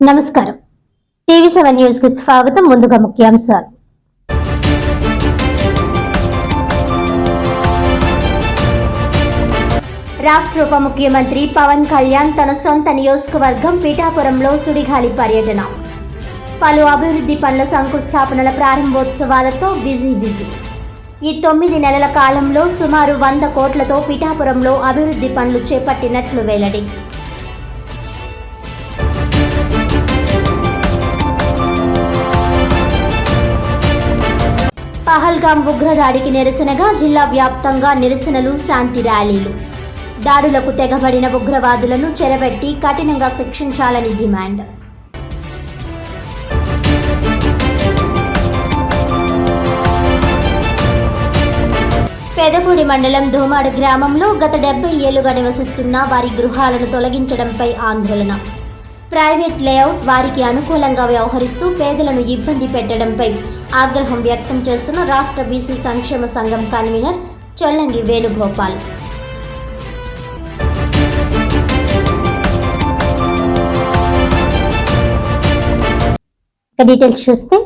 నమస్కారం. TV seven న్యూస్కి స్వాగతం. ముందుగా ముఖ్యాంశాలు. రాష్ట్ర ఉప ముఖ్యమంత్రి పవన్ కళ్యాణ్ తన సొంత నియోజకవర్గం పీఠాపురంలో సుడిగాలి పర్యటన. పలు అభివృద్ధి పనుల శంకుస్థాపనల ప్రారంభోత్సవాలతో బిజీ బిజీ. ఈ తొమ్మిది నెలల కాలంలో సుమారు వంద కోట్లతో పిఠాపురంలో అభివృద్ధి పనులు చేపట్టినట్లు వెల్లడి. పహల్గాం ఉగ్రదాడికి నిరసనగా జిల్లా వ్యాప్తంగా నిరసనలు శాంతి ర్యాలీలు. దాడులకు తెగబడిన ఉగ్రవాదులను చెరబెట్టి కఠినంగా శిక్షించాలని డిమాండ్. పెదపూడి మండలం ధూమాడు గ్రామంలో గత డెబ్బై ఏళ్ళుగా నివసిస్తున్న వారి గృహాలను తొలగించడంపై ఆందోళన. ప్రైవేట్ లేఅవుట్ వారికి అనుకూలంగా వ్యవహరిస్తూ పేదలను ఇబ్బంది పెట్టడంపై ఆగ్రహం వ్యక్తం చేస్తున్న రాష్ట్ర బీసీ సంక్షేమ సంఘం కన్వీనర్ చొల్లంగి వేణుగోపాల్. డీటెయిల్స్ చూస్తే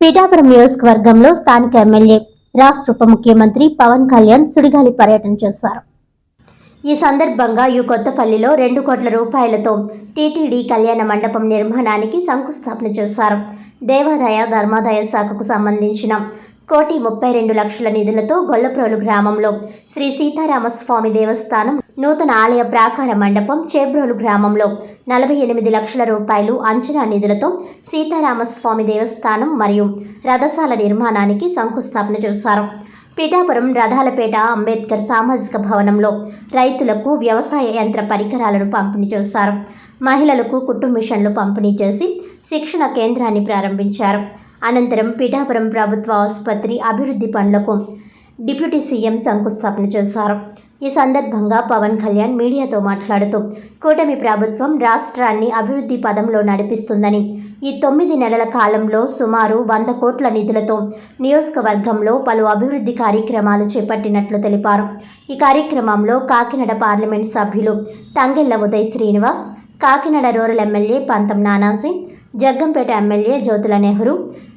పీఠాపురం నియోజకవర్గంలో స్థానిక ఎమ్మెల్యే రాష్ట్ర ఉప ముఖ్యమంత్రి పవన్ కళ్యాణ్ సుడిగాలి పర్యటన చేశారు. ఈ సందర్భంగా యు కొత్తపల్లిలో రెండు కోట్ల రూపాయలతో టీటీడీ కళ్యాణ మండపం నిర్మాణానికి శంకుస్థాపన చేశారు. దేవాదాయ ధర్మాదాయ శాఖకు సంబంధించిన కోటి ముప్పై రెండు లక్షల నిధులతో గొల్లప్రోలు గ్రామంలో శ్రీ సీతారామస్వామి దేవస్థానం నూతన ఆలయ ప్రాకార మండపం చేబ్రోలు గ్రామంలో నలభై ఎనిమిది లక్షల రూపాయలు అంచనా నిధులతో సీతారామస్వామి దేవస్థానం మరియు రథశాల నిర్మాణానికి శంకుస్థాపన చేశారు. పిఠాపురం రథాలపేట అంబేద్కర్ సామాజిక భవనంలో రైతులకు వ్యవసాయ యంత్ర పరికరాలను పంపిణీ చేశారు. మహిళలకు కుటుంబ మిషన్లు పంపిణీ చేసి శిక్షణ కేంద్రాన్ని ప్రారంభించారు. అనంతరం పిఠాపురం ప్రభుత్వ ఆసుపత్రి అభివృద్ధి పనులకు డిప్యూటీ సీఎం శంకుస్థాపన చేశారు. ఈ సందర్భంగా పవన్ కళ్యాణ్ మీడియాతో మాట్లాడుతూ కూటమి ప్రభుత్వం రాష్ట్రాన్ని అభివృద్ధి పదంలో నడిపిస్తుందని ఈ తొమ్మిది నెలల కాలంలో సుమారు వంద కోట్ల నిధులతో నియోజకవర్గంలో పలు అభివృద్ధి కార్యక్రమాలు చేపట్టినట్లు తెలిపారు. ఈ కార్యక్రమంలో కాకినాడ పార్లమెంట్ సభ్యులు Tangella Uday Srinivas Kakinada rural MLA Pantham Nanaji Jaggampeta MLA Jyothula Nehru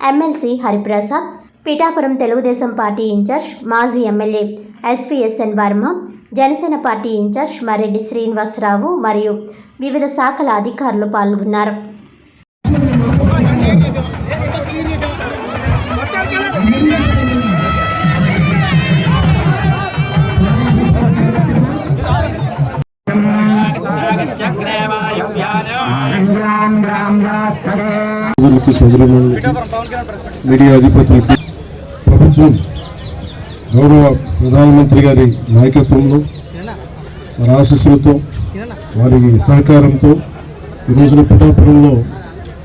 MLC Hariprasad Pithapuram Telugu Desam party in charge మాజీ MLA SVSN Varma Janasena party in charge Mareddy Srinivasa Rao మరియు వివిధ శాఖల అధికారులు పాల్గొన్నారు. సోదరులకి media అధిపతులకి ప్రభుత్వం గౌరవ ప్రధానమంత్రి గారి నాయకత్వంలో వారి ఆశీస్సులతో వారి సహకారంతో ఈ రోజున పిఠాపురంలో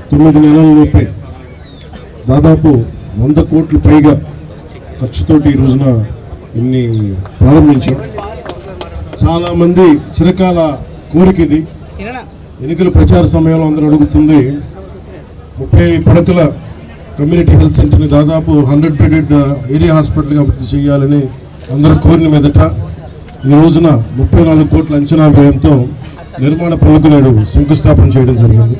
తొమ్మిది నెలల్లోపే దాదాపు వంద కోట్ల పైగా ఖర్చుతోటి ఈ రోజున ఇన్ని ప్రారంభించాం చాలామంది చిరకాల కోరిక ఇది. ఎన్నికల ప్రచార సమయంలో అందరూ అడుగుతుంది ముప్పై పడకల కమ్యూనిటీ హెల్త్ సెంటర్ని దాదాపు హండ్రెడ్ బెడెడ్ ఏరియా హాస్పిటల్గా అభివృద్ధి చేయాలని అందరూ కోరిన మీదట ఈ రోజున ముప్పై నాలుగు కోట్ల అంచనా వ్యయంతో నిర్మాణ పనులకు నేడు శంకుస్థాపన చేయడం జరిగింది.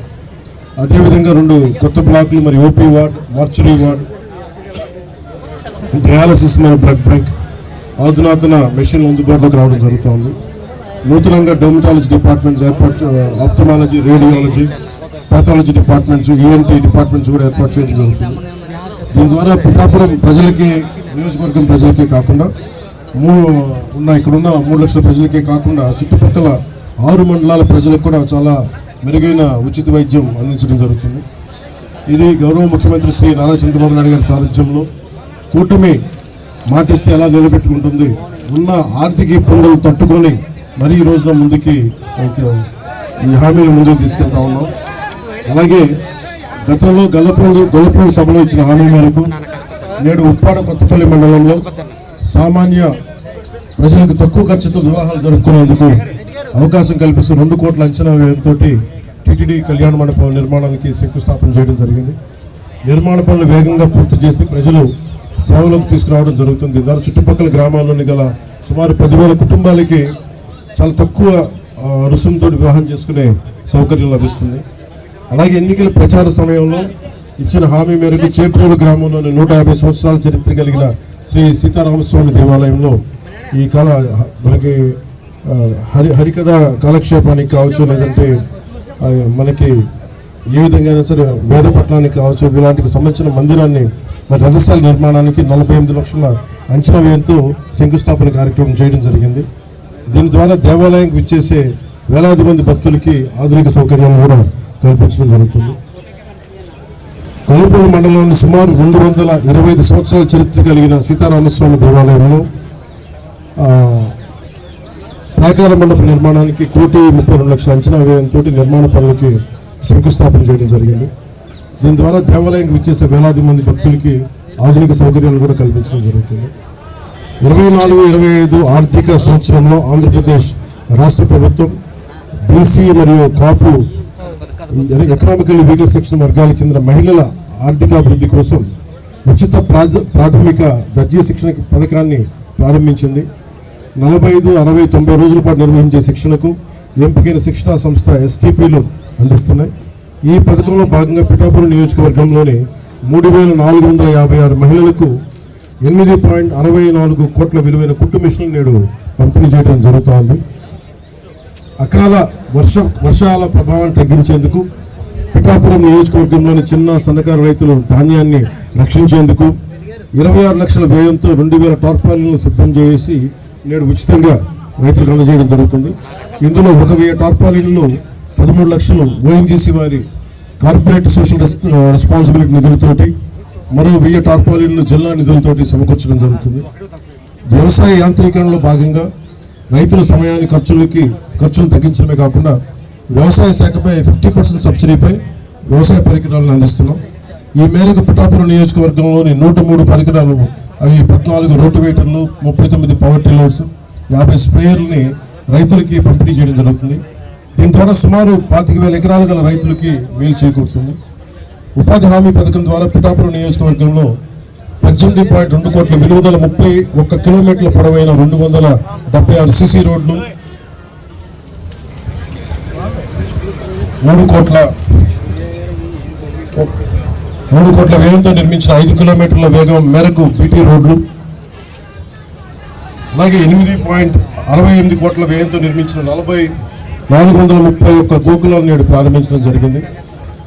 అదేవిధంగా రెండు కొత్త బ్లాక్లు మరి OP ward mortuary ward dialysis మరియు బ్లడ్ బ్యాంక్ అధునాతన మెషిన్లు అందుబాటులోకి రావడం జరుగుతోంది. నూతనంగా డెర్మటాలజీ డిపార్ట్మెంట్ ఏర్పాటు ophthalmology radiology pathology departments ENT departments కూడా ఏర్పాటు చేయడం జరుగుతుంది. దీని ద్వారా పిఠాపురం ప్రజలకి నియోజకవర్గం ప్రజలకే కాకుండా మూడు ఉన్న ఇక్కడున్న మూడు లక్షల ప్రజలకే కాకుండా చుట్టుపక్కల ఆరు మండలాల ప్రజలకు కూడా చాలా మెరుగైన ఉచిత వైద్యం అందించడం జరుగుతుంది. ఇది గౌరవ ముఖ్యమంత్రి శ్రీ నారా చంద్రబాబు నాయుడు గారి సారథ్యంలో కూటమి మాటిస్తే ఎలా నిలబెట్టుకుంటుంది ఉన్న ఆర్థిక ఇబ్బందులు తట్టుకొని మరీ ఈ రోజున ముందుకి అయితే ఈ హామీలు ముందుకు తీసుకెళ్తా ఉన్నాం. అలాగే గతంలో గల్లపూడి గొల్లపూడి సభలో ఇచ్చిన హామీ మేరకు నేడు ఉప్పాడ కొత్తపల్లి మండలంలో సామాన్య ప్రజలకు తక్కువ ఖర్చుతో వివాహాలు జరుపుకునేందుకు అవకాశం కల్పిస్తూ రెండు కోట్ల అంచనా వ్యయంతో టీటీడీ కళ్యాణ మండపం నిర్మాణానికి శంకుస్థాపన చేయడం జరిగింది. నిర్మాణ పనులు వేగంగా పూర్తి చేసి ప్రజలు సేవలోకి తీసుకురావడం జరుగుతుంది. దాని చుట్టుపక్కల గ్రామాల్లోని గల సుమారు పదివేల కుటుంబాలకి చాలా తక్కువ రుసుముతో వివాహం చేసుకునే సౌకర్యం లభిస్తుంది. అలాగే ఎన్నికల ప్రచార సమయంలో ఇచ్చిన హామీ మేరకు చేపూరు గ్రామంలోని నూట యాభై సంవత్సరాల చరిత్ర కలిగిన శ్రీ సీతారామస్వామి దేవాలయంలో ఈ కళ మనకి హరి హరికథ కాలక్షేపానికి కావచ్చు లేదంటే మనకి ఏ విధంగా అయినా సరే వేద పట్టణానికి కావచ్చు ఇలాంటికి సంబంధించిన మందిరాన్ని మరి రథశాల నిర్మాణానికి నలభై ఎనిమిది లక్షల అంచనా వ్యయంతో శంకుస్థాపన కార్యక్రమం చేయడం జరిగింది. దీని ద్వారా దేవాలయానికి విచ్చేసే వేలాది మంది భక్తులకి ఆధునిక సౌకర్యాలు కూడా కల్పించడం జరుగుతుంది. కొలుపూరు మండలంలోని సుమారు రెండు వందల ఇరవై ఐదు సంవత్సరాల చరిత్ర కలిగిన సీతారామస్వామి దేవాలయంలో ప్రాకార మండప నిర్మాణానికి కోటి ముప్పై రెండు లక్షల అంచనా వ్యయంతో నిర్మాణ పనులకి శంకుస్థాపన చేయడం జరిగింది. దీని ద్వారా దేవాలయంకి విచ్చేసే వేలాది మంది భక్తులకి ఆధునిక సౌకర్యాలు కూడా కల్పించడం జరుగుతుంది. ఇరవై నాలుగు ఇరవై ఐదు ఆర్థిక సంవత్సరంలో ఆంధ్రప్రదేశ్ రాష్ట్ర ప్రభుత్వం బీసీ మరియు కాపు ఎకనామికల్ వీకర్ సెక్షన్ వర్గాలకు చెందిన మహిళల ఆర్థికాభివృద్ధి కోసం ఉచిత ప్రాథ ప్రాథమిక దర్జీ శిక్షణ పథకాన్ని ప్రారంభించింది నలభై ఐదు అరవై తొంభై రోజుల పాటు నిర్వహించే శిక్షణకు ఎంపికైన శిక్షణా సంస్థ ఎస్టీపీలు అందిస్తున్నాయి. ఈ పథకంలో భాగంగా పిఠాపురం నియోజకవర్గంలోని మూడు వేల నాలుగు వందల యాభై ఆరు మహిళలకు ఎనిమిది పాయింట్ అరవై నాలుగు కోట్ల విలువైన కుట్టు మిషన్లు నేడు పంపిణీ చేయడం జరుగుతోంది. అకాల వర్ష వర్షాల ప్రభావాన్ని తగ్గించేందుకు పిఠాపురం నియోజకవర్గంలోని చిన్న సన్నకారు రైతులు ధాన్యాన్ని రక్షించేందుకు ఇరవై ఆరు లక్షల వ్యయంతో రెండు వేల టార్పాలిన్లు సిద్ధం చేసి నేడు ఉచితంగా రైతులకు అందజేయడం జరుగుతుంది. ఇందులో ఒక వెయ్యి టార్పాలిన్లు పదమూడు లక్షలు ఓఎన్జీసీ వారి కార్పొరేట్ సోషల్ రెస్- రెస్పాన్సిబిలిటీ నిధులతోటి మరో వెయ్యి టార్పాలిన్లు జిల్లా నిధులతోటి సమకూర్చడం జరుగుతుంది. వ్యవసాయ యాంత్రీకరణలో భాగంగా రైతుల సమయాన్ని ఖర్చులకి ఖర్చులు తగ్గించడమే కాకుండా వ్యవసాయ శాఖపై ఫిఫ్టీ పర్సెంట్ సబ్సిడీపై వ్యవసాయ పరికరాలను అందిస్తున్నాం. ఈ మేరకు పిఠాపురం నియోజకవర్గంలోని నూట మూడు పరికరాలు అవి పద్నాలుగు రోటివేటర్లు ముప్పై తొమ్మిది పవర్ టిల్లర్స్ యాభై స్ప్రేయర్లని రైతులకి పంపిణీ చేయడం జరుగుతుంది. దీని ద్వారా సుమారు పాతిక వేల ఎకరాలు గల రైతులకి మేలు చేకూరుతుంది. ఉపాధి హామీ పథకం ద్వారా పిఠాపురం నియోజకవర్గంలో పద్దెనిమిది పాయింట్ రెండు కోట్ల ఎనిమిది వందల ముప్పై ఒక్క కిలోమీటర్ల పొడవైన రెండు వందల డెబ్బై ఆరు సిసి రోడ్లు మూడు కోట్ల మూడు కోట్ల వ్యయంతో నిర్మించిన ఐదు కిలోమీటర్ల వేగం మేరకు బీటీ రోడ్లు అలాగే ఎనిమిది పాయింట్ అరవై ఎనిమిది కోట్ల వ్యయంతో నిర్మించిన నలభై నాలుగు వందల ముప్పై ఒక్క గోకులను నేడు ప్రారంభించడం జరిగింది.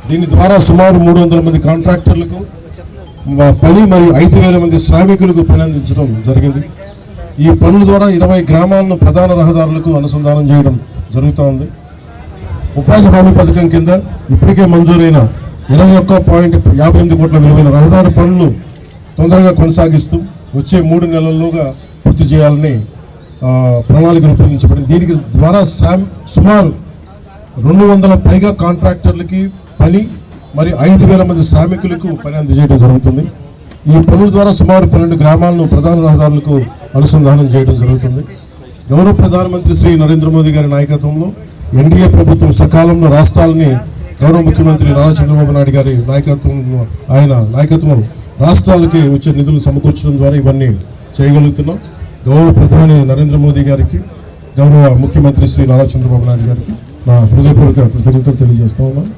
దీని ద్వారా సుమారు మూడు వందల మంది కాంట్రాక్టర్లకు పని మరియు ఐదు వేల మంది శ్రామికులకు పని అందించడం జరిగింది. ఈ పనుల ద్వారా ఇరవై గ్రామాలను ప్రధాన రహదారులకు అనుసంధానం చేయడం జరుగుతోంది ఉపాధి హామీ పథకం కింద ఇప్పటికే మంజూరైన ఇరవై ఒక్క పాయింట్ యాభై ఎనిమిది కోట్ల విలువైన రహదారి పనులు తొందరగా కొనసాగిస్తూ వచ్చే మూడు నెలల్లోగా పూర్తి చేయాలని ప్రణాళిక రూపొందించబడింది. దీనికి ద్వారా శ్రామ్ సుమారు రెండు వందల పైగా కాంట్రాక్టర్లకి పని మరి ఐదు వేల మంది శ్రామికులకు పని అందజేయడం జరుగుతుంది. ఈ పనుల ద్వారా సుమారు పన్నెండు గ్రామాలను ప్రధాన రహదారులకు అనుసంధానం చేయడం జరుగుతుంది. గౌరవ ప్రధానమంత్రి శ్రీ నరేంద్ర మోదీ గారి నాయకత్వంలో ఎన్డీఏ ప్రభుత్వం సకాలంలో రాష్ట్రాలని గౌరవ ముఖ్యమంత్రి నారా చంద్రబాబు నాయుడు గారి నాయకత్వంలో ఆయన నాయకత్వం రాష్ట్రాలకి వచ్చే నిధులు సమకూర్చడం ద్వారా ఇవన్నీ చేయగలుగుతున్నాం. గౌరవ ప్రధాని నరేంద్ర మోదీ గారికి గౌరవ ముఖ్యమంత్రి శ్రీ నారా చంద్రబాబు నాయుడు గారికి నా హృదయపూర్వక కృతజ్ఞతలు తెలియజేస్తా ఉన్నాను.